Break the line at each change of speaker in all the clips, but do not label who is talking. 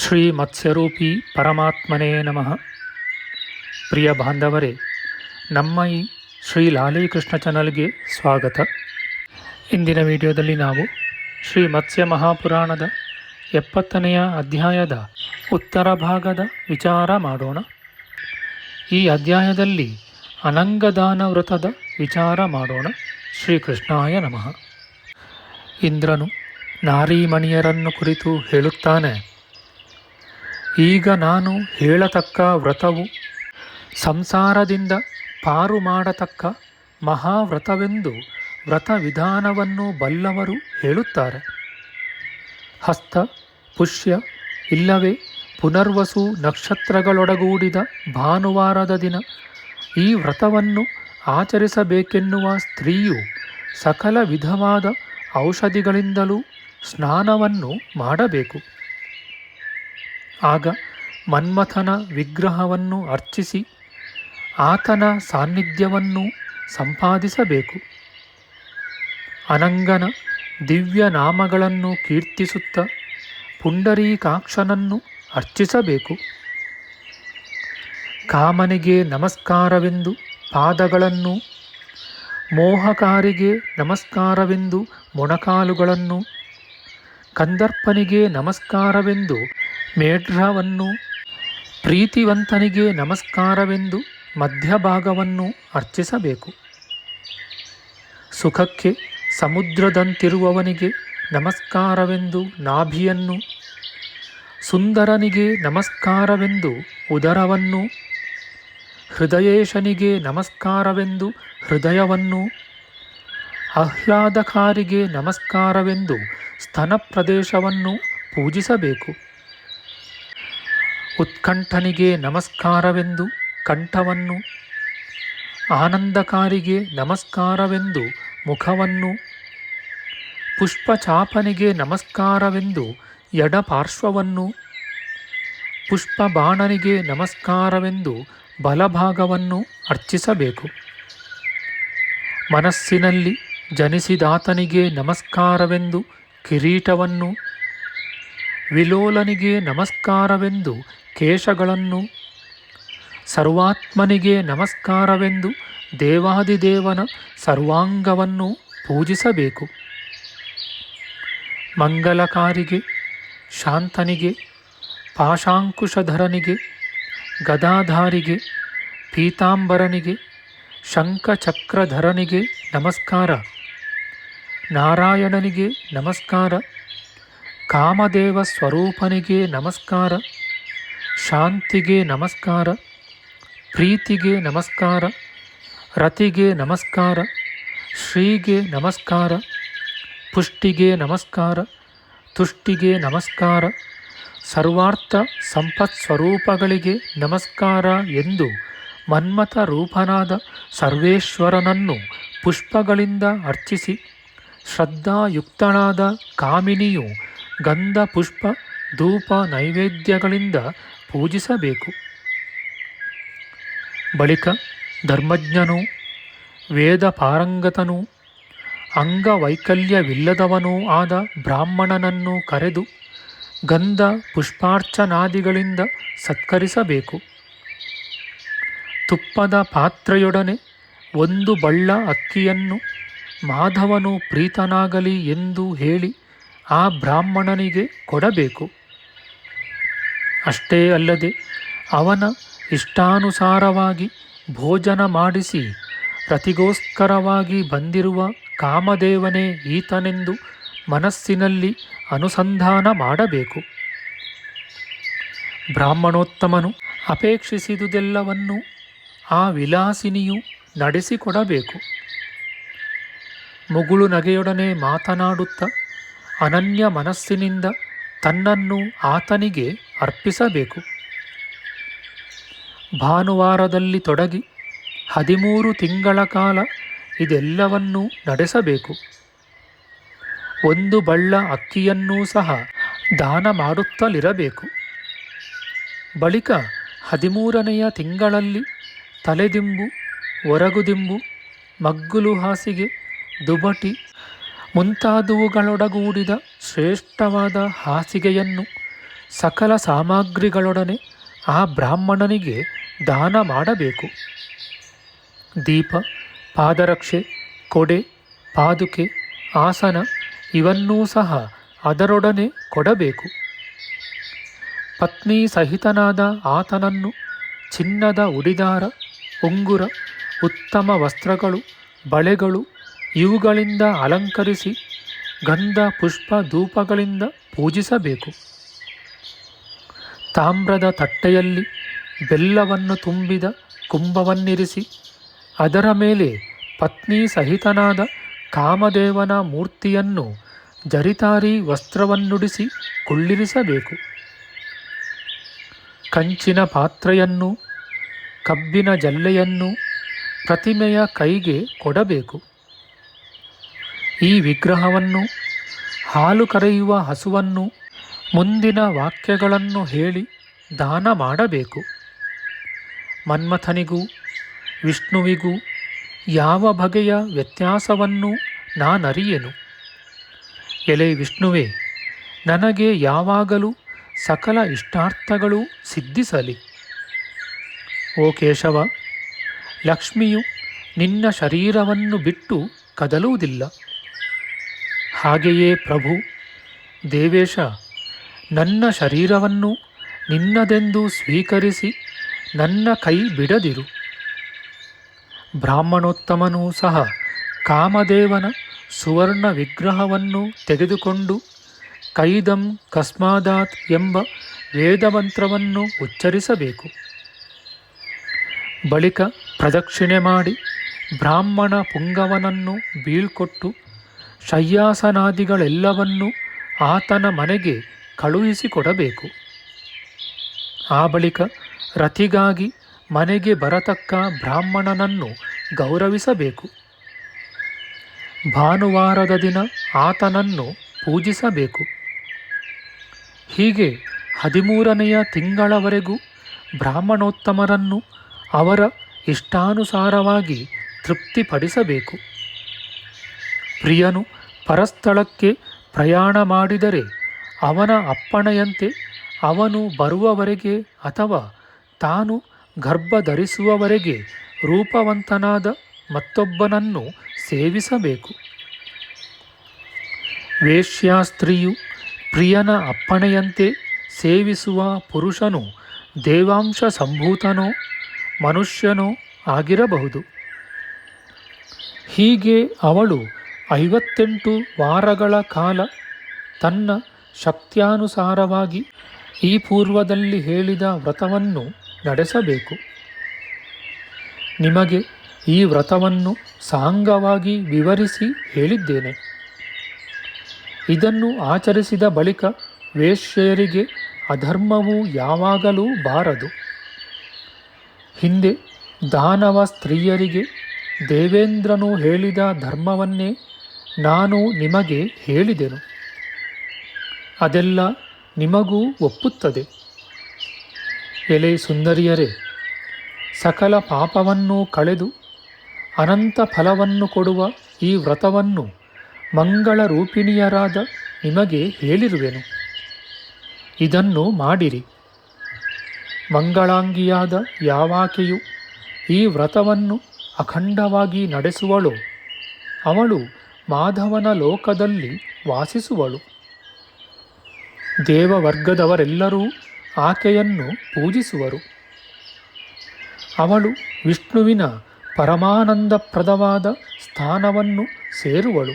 ಶ್ರೀ ಮತ್ಸ್ಯರೂಪಿ ಪರಮಾತ್ಮನೇ ನಮಃ. ಪ್ರಿಯ ಬಾಂಧವರೇ, ನಮ್ಮ ಈ ಶ್ರೀ ಲಾಲೀಕೃಷ್ಣ ಚಾನಲ್ಗೆ ಸ್ವಾಗತ. ಇಂದಿನ ವಿಡಿಯೋದಲ್ಲಿ ನಾವು ಶ್ರೀ ಮತ್ಸ್ಯ ಮಹಾಪುರಾಣದ ಎಪ್ಪತ್ತನೆಯ ಅಧ್ಯಾಯದ ಉತ್ತರ ಭಾಗದ ವಿಚಾರ ಮಾಡೋಣ. ಈ ಅಧ್ಯಾಯದಲ್ಲಿ ಅನಂಗದಾನ ವ್ರತದ ವಿಚಾರ ಮಾಡೋಣ. ಶ್ರೀಕೃಷ್ಣಾಯ ನಮಃ. ಇಂದ್ರನು ನಾರೀಮಣಿಯರನ್ನು ಕುರಿತು ಹೇಳುತ್ತಾನೆ ಈಗ ನಾನು ಹೇಳತಕ್ಕ ವ್ರತವು ಸಂಸಾರದಿಂದ ಪಾರು ಮಾಡತಕ್ಕ ಮಹಾವ್ರತವೆಂದು ವ್ರತ ವಿಧಾನವನ್ನು ಬಲ್ಲವರು ಹೇಳುತ್ತಾರೆ. ಹಸ್ತ, ಪುಷ್ಯ, ಇಲ್ಲವೇ ಪುನರ್ವಸು ನಕ್ಷತ್ರಗಳೊಡಗೂಡಿದ ಭಾನುವಾರದ ದಿನ ಈ ವ್ರತವನ್ನು ಆಚರಿಸಬೇಕೆನ್ನುವ ಸ್ತ್ರೀಯು ಸಕಲ ವಿಧವಾದ ಔಷಧಿಗಳಿಂದಲೂ ಸ್ನಾನವನ್ನು ಮಾಡಬೇಕು. ಆಗ ಮನ್ಮಥನ ವಿಗ್ರಹವನ್ನು ಅರ್ಚಿಸಿ ಆತನ ಸಾನ್ನಿಧ್ಯವನ್ನು ಸಂಪಾದಿಸಬೇಕು. ಅನಂಗನ ದಿವ್ಯ ನಾಮಗಳನ್ನು ಕೀರ್ತಿಸುತ್ತ ಪುಂಡರೀಕಾಕ್ಷನನ್ನು ಅರ್ಚಿಸಬೇಕು. ಕಾಮನಿಗೆ ನಮಸ್ಕಾರವೆಂದು ಪಾದಗಳನ್ನು, ಮೋಹಕಾರಿಗೆ ನಮಸ್ಕಾರವೆಂದು ಮೊಣಕಾಲುಗಳನ್ನು, ಕಂದರ್ಪನಿಗೆ ನಮಸ್ಕಾರವೆಂದು ಮೇಢ್ರವನ್ನು ಪ್ರೀತಿವಂತನಿಗೆ ನಮಸ್ಕಾರವೆಂದು ಮಧ್ಯಭಾಗವನ್ನು ಅರ್ಚಿಸಬೇಕು. ಸುಖಕ್ಕೆ ಸಮುದ್ರದಂತಿರುವವನಿಗೆ ನಮಸ್ಕಾರವೆಂದು ನಾಭಿಯನ್ನು, ಸುಂದರನಿಗೆ ನಮಸ್ಕಾರವೆಂದು ಉದರವನ್ನು, ಹೃದಯೇಶನಿಗೆ ನಮಸ್ಕಾರವೆಂದು ಹೃದಯವನ್ನು, ಆಹ್ಲಾದಕಾರಿಗೆ ನಮಸ್ಕಾರವೆಂದು ಸ್ತನ ಪ್ರದೇಶವನ್ನು ಪೂಜಿಸಬೇಕು. ಉತ್ಕಂಠನಿಗೆ ನಮಸ್ಕಾರವೆಂದು, ಕಂಠವನ್ನು ಆನಂದಕಾರಿಗೆ ನಮಸ್ಕಾರವೆಂದು, ಮುಖವನ್ನು ಪುಷ್ಪಚಾಪನಿಗೆ ನಮಸ್ಕಾರವೆಂದು, ಎಡಪಾರ್ಶ್ವವನ್ನು ಪುಷ್ಪಬಾಣನಿಗೆ ನಮಸ್ಕಾರವೆಂದು, ಬಲಭಾಗವನ್ನು ಅರ್ಚಿಸಬೇಕು. ಮನಸ್ಸಿನಲ್ಲಿ ಜನಿಸಿದಾತನಿಗೆ ನಮಸ್ಕಾರವೆಂದು, ಕಿರೀಟವನ್ನು ವಿಲೋಲನಿಗೆ ನಮಸ್ಕಾರವೆಂದು ಕೇಶಗಳನ್ನು ಸರ್ವಾತ್ಮನಿಗೆ ನಮಸ್ಕಾರವೆಂದು ದೇವಾದಿದೇವನ ಸರ್ವಾಂಗವನ್ನು ಪೂಜಿಸಬೇಕು. ಮಂಗಲಕಾರಿಗೆ, ಶಾಂತನಿಗೆ, ಪಾಶಾಂಕುಶಧರನಿಗೆ, ಗದಾಧಾರಿಗೆ, ಪೀತಾಂಬರನಿಗೆ, ಶಂಖಚಕ್ರಧರನಿಗೆ ನಮಸ್ಕಾರ. ನಾರಾಯಣನಿಗೆ ನಮಸ್ಕಾರ. ಕಾಮದೇವ ಸ್ವರೂಪನಿಗೆ ನಮಸ್ಕಾರ. ಶಾಂತಿಗೆ ನಮಸ್ಕಾರ, ಪ್ರೀತಿಗೆ ನಮಸ್ಕಾರ, ರತಿಗೆ ನಮಸ್ಕಾರ, ಶ್ರೀಗೆ ನಮಸ್ಕಾರ, ಪುಷ್ಟಿಗೆ ನಮಸ್ಕಾರ, ತುಷ್ಟಿಗೆ ನಮಸ್ಕಾರ, ಸರ್ವಾರ್ಥ ಸಂಪತ್ ಸ್ವರೂಪಗಳಿಗೆ ನಮಸ್ಕಾರ ಎಂದು ಮನ್ಮಥ ರೂಪನಾದ ಸರ್ವೇಶ್ವರನನ್ನು ಪುಷ್ಪಗಳಿಂದ ಅರ್ಚಿಸಿ ಶ್ರದ್ಧಾಯುಕ್ತಳಾದ ಕಾಮಿನಿಯು ಗಂಧ ಪುಷ್ಪ ಧೂಪ ನೈವೇದ್ಯಗಳಿಂದ ಪೂಜಿಸಬೇಕು. ಬಳಿಕ ಧರ್ಮಜ್ಞನೂ ವೇದ ಪಾರಂಗತನೂ ಅಂಗವೈಕಲ್ಯವಿಲ್ಲದವನೂ ಆದ ಬ್ರಾಹ್ಮಣನನ್ನು ಕರೆದು ಗಂಧ ಪುಷ್ಪಾರ್ಚನಾದಿಗಳಿಂದ ಸತ್ಕರಿಸಬೇಕು. ತುಪ್ಪದ ಪಾತ್ರೆಯೊಡನೆ ಒಂದು ಬಳ್ಳ ಅಕ್ಕಿಯನ್ನು ಮಾಧವನು ಪ್ರೀತನಾಗಲಿ ಎಂದು ಹೇಳಿ ಆ ಬ್ರಾಹ್ಮಣನಿಗೆ ಕೊಡಬೇಕು. ಅಷ್ಟೇ ಅಲ್ಲದೆ ಅವನ ಇಷ್ಟಾನುಸಾರವಾಗಿ ಭೋಜನ ಮಾಡಿಸಿ ಪ್ರತಿಗೋಸ್ಕರವಾಗಿ ಬಂದಿರುವ ಕಾಮದೇವನೇ ಈತನೆಂದು ಮನಸ್ಸಿನಲ್ಲಿ ಅನುಸಂಧಾನ ಮಾಡಬೇಕು. ಬ್ರಾಹ್ಮಣೋತ್ತಮನು ಅಪೇಕ್ಷಿಸಿದುದೆಲ್ಲವನ್ನು ಆ ವಿಲಾಸಿನಿಯು ನಡೆಸಿಕೊಡಬೇಕು. ಮುಗುಳು ನಗೆಯೊಡನೆ ಮಾತನಾಡುತ್ತ ಅನನ್ಯ ಮನಸ್ಸಿನಿಂದ ತನ್ನನ್ನು ಆತನಿಗೆ ಅರ್ಪಿಸಬೇಕು. ಭಾನುವಾರದಲ್ಲಿ ತೊಡಗಿ ಹದಿಮೂರು ತಿಂಗಳ ಕಾಲ ಇದೆಲ್ಲವನ್ನೂ ನಡೆಸಬೇಕು. ಒಂದು ಬಳ್ಳ ಅಕ್ಕಿಯನ್ನೂ ಸಹ ದಾನ ಮಾಡುತ್ತಲಿರಬೇಕು. ಬಳಿಕ ಹದಿಮೂರನೆಯ ತಿಂಗಳಲ್ಲಿ ತಲೆದಿಂಬು, ಒರಗುದಿಂಬು, ಮಗ್ಗುಲು ಹಾಸಿಗೆ, ದುಬಟಿ ಮುಂತಾದವುಗಳೊಡಗೂಡಿದ ಶ್ರೇಷ್ಠವಾದ ಹಾಸಿಗೆಯನ್ನು ಸಕಲ ಸಾಮಗ್ರಿಗಳೊಡನೆ ಆ ಬ್ರಾಹ್ಮಣನಿಗೆ ದಾನ ಮಾಡಬೇಕು. ದೀಪ, ಪಾದರಕ್ಷೆ, ಕೊಡೆ, ಪಾದುಕೆ, ಆಸನ ಇವನ್ನೂ ಸಹ ಅದರೊಡನೆ ಕೊಡಬೇಕು. ಪತ್ನಿ ಸಹಿತನಾದ ಆತನನ್ನು ಚಿನ್ನದ ಉಡಿದಾರ, ಉಂಗುರ, ಉತ್ತಮ ವಸ್ತ್ರಗಳು, ಬಳೆಗಳು ಇವುಗಳಿಂದ ಅಲಂಕರಿಸಿ ಗಂಧ ಪುಷ್ಪ ಧೂಪಗಳಿಂದ ಪೂಜಿಸಬೇಕು. ತಾಮ್ರದ ತಟ್ಟೆಯಲ್ಲಿ ಬೆಲ್ಲವನ್ನು ತುಂಬಿದ ಕುಂಭವನ್ನಿರಿಸಿ, ಅದರ ಮೇಲೆ ಪತ್ನಿ ಸಹಿತನಾದ ಕಾಮದೇವನ ಮೂರ್ತಿಯನ್ನು ಜರಿತಾರಿ ವಸ್ತ್ರವನ್ನುಡಿಸಿ ಕುಳ್ಳಿರಿಸಬೇಕು. ಕಂಚಿನ ಪಾತ್ರೆಯನ್ನು, ಕಬ್ಬಿನ ಜಲ್ಲೆಯನ್ನು ಪ್ರತಿಮೆಯ ಕೈಗೆ ಕೊಡಬೇಕು. ಈ ವಿಗ್ರಹವನ್ನು ಹಾಲು ಕರೆಯುವ ಹಸುವನ್ನು ಮುಂದಿನ ವಾಕ್ಯಗಳನ್ನು ಹೇಳಿ ದಾನ ಮಾಡಬೇಕು. ಮನ್ಮಥನಿಗೂ ವಿಷ್ಣುವಿಗೂ ಯಾವ ಬಗೆಯ ವ್ಯತ್ಯಾಸವನ್ನು ನಾನರಿಯೆನು? ಎಲೆ ವಿಷ್ಣುವೇ, ನನಗೆ ಯಾವಾಗಲೂ ಸಕಲ ಇಷ್ಟಾರ್ಥಗಳು ಸಿದ್ಧಿಸಲಿ. ಓ ಕೇಶವ, ಲಕ್ಷ್ಮಿಯು ನಿನ್ನ ಶರೀರವನ್ನು ಬಿಟ್ಟು ಕದಲುವುದಿಲ್ಲ. ಹಾಗೆಯೇ ಪ್ರಭು, ದೇವೇಶ ನನ್ನ ಶರೀರವನ್ನು ನಿನ್ನದೆಂದು ಸ್ವೀಕರಿಸಿ ನನ್ನ ಕೈ ಬಿಡದಿರು. ಬ್ರಾಹ್ಮಣೋತ್ತಮನೂ ಸಹ ಕಾಮದೇವನ ಸುವರ್ಣ ವಿಗ್ರಹವನ್ನು ತೆಗೆದುಕೊಂಡು ಕೈದಂ ಕಸ್ಮಾದಾತ್ ಎಂಬ ವೇದಮಂತ್ರವನ್ನು ಉಚ್ಚರಿಸಬೇಕು. ಬಳಿಕ ಪ್ರದಕ್ಷಿಣೆ ಮಾಡಿ ಬ್ರಾಹ್ಮಣ ಪುಂಗವನನ್ನು ಬೀಳ್ಕೊಟ್ಟು ಶಯ್ಯಾಸನಾದಿಗಳೆಲ್ಲವನ್ನೂ ಆತನ ಮನೆಗೆ ಕಳುಹಿಸಿಕೊಡಬೇಕು ಆ ಬಳಿಕ ರತಿಗಾಗಿ ಮನೆಗೆ ಬರತಕ್ಕ ಬ್ರಾಹ್ಮಣನನ್ನು ಗೌರವಿಸಬೇಕು. ಭಾನುವಾರದ ದಿನ ಆತನನ್ನು ಪೂಜಿಸಬೇಕು. ಹೀಗೆ ಹದಿಮೂರನೆಯ ತಿಂಗಳವರೆಗೂ ಬ್ರಾಹ್ಮಣೋತ್ತಮರನ್ನು ಅವರ ಇಷ್ಟಾನುಸಾರವಾಗಿ ತೃಪ್ತಿಪಡಿಸಬೇಕು. ಪ್ರಿಯನು ಪರಸ್ಥಳಕ್ಕೆ ಪ್ರಯಾಣ ಮಾಡಿದರೆ ಅವನ ಅಪ್ಪಣೆಯಂತೆ ಅವನು ಬರುವವರೆಗೆ ಅಥವಾ ತಾನು ಗರ್ಭ ಧರಿಸುವವರೆಗೆ ರೂಪವಂತನಾದ ಮತ್ತೊಬ್ಬನನ್ನು ಸೇವಿಸಬೇಕು. ವೇಶ್ಯಾಸ್ತ್ರೀಯು ಪ್ರಿಯನ ಅಪ್ಪಣೆಯಂತೆ ಸೇವಿಸುವ ಪುರುಷನು ದೇವಾಂಶ ಸಂಭೂತನೋ ಮನುಷ್ಯನೋ ಆಗಿರಬಹುದು. ಹೀಗೆ ಅವಳು ಐವತ್ತೆಂಟು ವಾರಗಳ ಕಾಲ ತನ್ನ ಶಕ್ತ್ಯಾನುಸಾರವಾಗಿ ಈ ಪೂರ್ವದಲ್ಲಿ ಹೇಳಿದ ವ್ರತವನ್ನು ನಡೆಸಬೇಕು. ನಿಮಗೆ ಈ ವ್ರತವನ್ನು ಸಾಂಗವಾಗಿ ವಿವರಿಸಿ ಹೇಳಿದ್ದೇನೆ. ಇದನ್ನು ಆಚರಿಸಿದ ಬಳಿಕ ವೇಶ್ಯರಿಗೆ ಅಧರ್ಮವು ಯಾವಾಗಲೂ ಬಾರದು. ಹಿಂದೆ ದಾನವ ಸ್ತ್ರೀಯರಿಗೆ ದೇವೇಂದ್ರನು ಹೇಳಿದ ಧರ್ಮವನ್ನೇ ನಾನು ನಿಮಗೆ ಹೇಳಿದೆನು. ಅದೆಲ್ಲ ನಿಮಗೂ ಒಪ್ಪುತ್ತದೆ. ಎಲೆ ಸುಂದರಿಯರೇ, ಸಕಲ ಪಾಪವನ್ನು ಕಳೆದು ಅನಂತ ಫಲವನ್ನು ಕೊಡುವ ಈ ವ್ರತವನ್ನು ಮಂಗಳ ರೂಪಿಣಿಯರಾದ ನಿಮಗೆ ಹೇಳಿರುವೆನು. ಇದನ್ನು ಮಾಡಿರಿ. ಮಂಗಳಾಂಗಿಯಾದ ಯಾವಾಕೆಯು ಈ ವ್ರತವನ್ನು ಅಖಂಡವಾಗಿ ನಡೆಸುವಳು. ಅವಳು ಮಾಧವನ ಲೋಕದಲ್ಲಿ ವಾಸಿಸುವಳು. ದೇವವರ್ಗದವರೆಲ್ಲರೂ ಆಕೆಯನ್ನು ಪೂಜಿಸುವರು. ಅವಳು ವಿಷ್ಣುವಿನ ಪರಮಾನಂದಪ್ರದವಾದ ಸ್ಥಾನವನ್ನು ಸೇರುವಳು.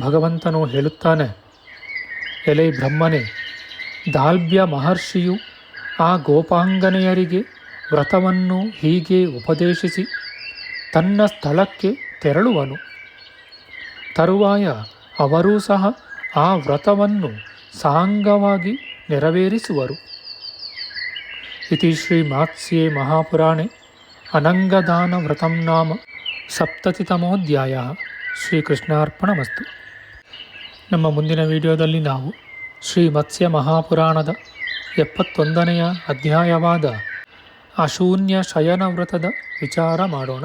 ಭಗವಂತನು ಹೇಳುತ್ತಾನೆ, ಎಲೆ ಬ್ರಹ್ಮನೇ ದಾಲ್ಭ್ಯ ಮಹರ್ಷಿಯು ಆ ಗೋಪಾಂಗನೆಯರಿಗೆ ವ್ರತವನ್ನು ಹೀಗೆ ಉಪದೇಶಿಸಿ ತನ್ನ ಸ್ಥಳಕ್ಕೆ ತೆರಳುವನು. ತರುವಾಯ ಅವರೂ ಸಹ ಆ ವ್ರತವನ್ನು ಸಾಂಗವಾಗಿ ನೆರವೇರಿಸುವರು. ಇತಿ ಶ್ರೀ ಮಾತ್ಸ್ಯೆ ಮಹಾಪುರಾಣೆ ಅನಂಗದಾನ ವ್ರತಂ ನಾಮ ಸಪ್ತತಿತಮೋಧ್ಯಾಯ. ಶ್ರೀಕೃಷ್ಣಾರ್ಪಣಮಸ್ತು. ನಮ್ಮ ಮುಂದಿನ ವಿಡಿಯೋದಲ್ಲಿ ನಾವು ಶ್ರೀ ಮತ್ಸ್ಯ ಮಹಾಪುರಾಣದ ಎಪ್ಪತ್ತೊಂದನೆಯ ಅಧ್ಯಾಯವಾದ ಅಶೂನ್ಯ ಶಯನ ವ್ರತದ ವಿಚಾರ ಮಾಡೋಣ.